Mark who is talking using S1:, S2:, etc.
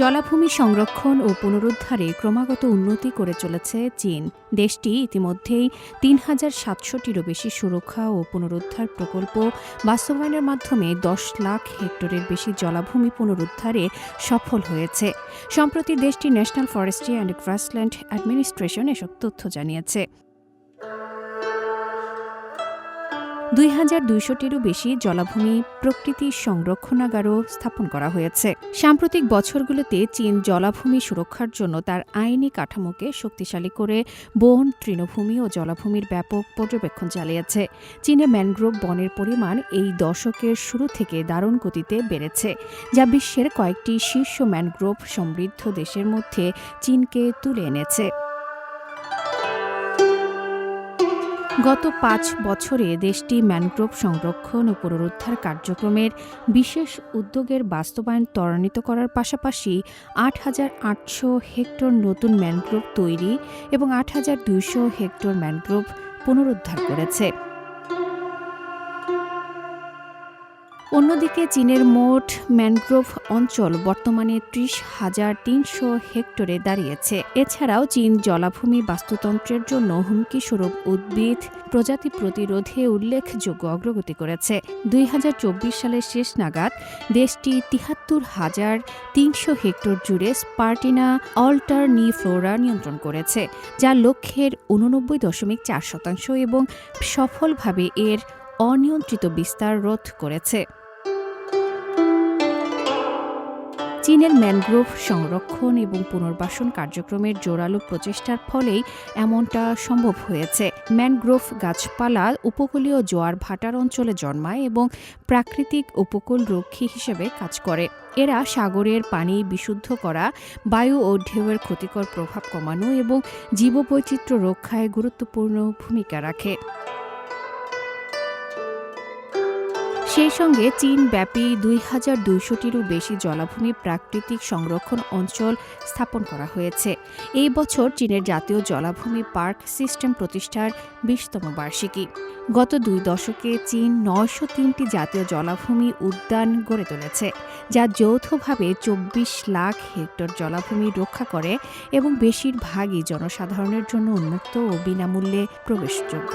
S1: জলাভূমি সংরক্ষণ ও পুনরুদ্ধারে ক্রমাগত উন্নতি করে চলেছে চীন। দেশটি ইতিমধ্যেই তিন হাজার সাতশোটিরও বেশি সুরক্ষা ও পুনরুদ্ধার প্রকল্প বাস্তবায়নের মাধ্যমে দশ লাখ হেক্টরের বেশি জলাভূমি পুনরুদ্ধারে সফল হয়েছে। সম্প্রতি দেশটির national forestry and grassland administration এসব তথ্য জানিয়েছে। দুই হাজার দুইশোটিরও বেশি জলাভূমি প্রকৃতি সংরক্ষণাগারও স্থাপন করা হয়েছে। সাম্প্রতিক বছরগুলোতে চীন জলাভূমি সুরক্ষার জন্য তার আইনি কাঠামোকে শক্তিশালী করে বন, তৃণভূমি ও জলাভূমির ব্যাপক পর্যবেক্ষণ চালিয়েছে। চীনে ম্যানগ্রোভ বনের পরিমাণ এই দশকের শুরু থেকে দারুণ গতিতে বেড়েছে, যা বিশ্বের কয়েকটি শীর্ষ ম্যানগ্রোভ সমৃদ্ধ দেশের মধ্যে চীনকে তুলে এনেছে। গত পাঁচ বছরে দেশটি ম্যানগ্রোভ সংরক্ষণ ও পুনরুদ্ধার কার্যক্রমের বিশেষ উদ্যোগের বাস্তবায়ন ত্বরান্বিত করার পাশাপাশি আট হাজার আটশো হেক্টর নতুন ম্যানগ্রোভ তৈরি এবং আট হাজার দুইশো হেক্টর ম্যানগ্রোভ পুনরুদ্ধার করেছে। অন্যদিকে চীনের মোট ম্যানগ্রোভ অঞ্চল বর্তমানে ত্রিশ হাজার তিনশো হেক্টরে দাঁড়িয়েছে। এছাড়াও চীন জলাভূমি বাস্তুতন্ত্রের জন্য হুমকিস্বরূপ উদ্ভিদ প্রজাতি প্রতিরোধে উল্লেখযোগ্য অগ্রগতি করেছে। দুই হাজার চব্বিশ সালের শেষ নাগাদ দেশটি তিহাত্তর হাজার তিনশো হেক্টর জুড়ে স্পার্টিনা অল্টারনি ফ্লোরা নিয়ন্ত্রণ করেছে যা লক্ষ্যের উননব্বই দশমিক চার শতাংশ এবং সফলভাবে এর অনিয়ন্ত্রিত বিস্তার রোধ করেছে। চীনের ম্যানগ্রোভ সংরক্ষণ এবং পুনর্বাসন কার্যক্রমের জোরালো প্রচেষ্টার ফলেই এমনটা সম্ভব হয়েছে। ম্যানগ্রোভ গাছপালা উপকূলীয় জোয়ার ভাটার অঞ্চলে জন্মায় এবং প্রাকৃতিক উপকূল রক্ষী হিসেবে কাজ করে। এরা সাগরের পানি বিশুদ্ধ করা, বায়ু ও ঢেউয়ের ক্ষতিকর প্রভাব কমানো এবং জীববৈচিত্র্য রক্ষায় গুরুত্বপূর্ণ ভূমিকা রাখে। সেই সঙ্গে চীন ব্যাপী দুই হাজার দুইশোটিরও বেশি জলাভূমি প্রাকৃতিক সংরক্ষণ অঞ্চল স্থাপন করা হয়েছে। এই বছর চীনের জাতীয় জলাভূমি পার্ক সিস্টেম প্রতিষ্ঠার বিশতম বার্ষিকী। গত দুই দশকে চীন নয়শো তিনটি জাতীয় জলাভূমি উদ্যান গড়ে তুলেছে, যা যৌথভাবে চব্বিশ লাখ হেক্টর জলাভূমি রক্ষা করে এবং বেশিরভাগই জনসাধারণের জন্য উন্মুক্ত ও বিনামূল্যে প্রবেশযোগ্য।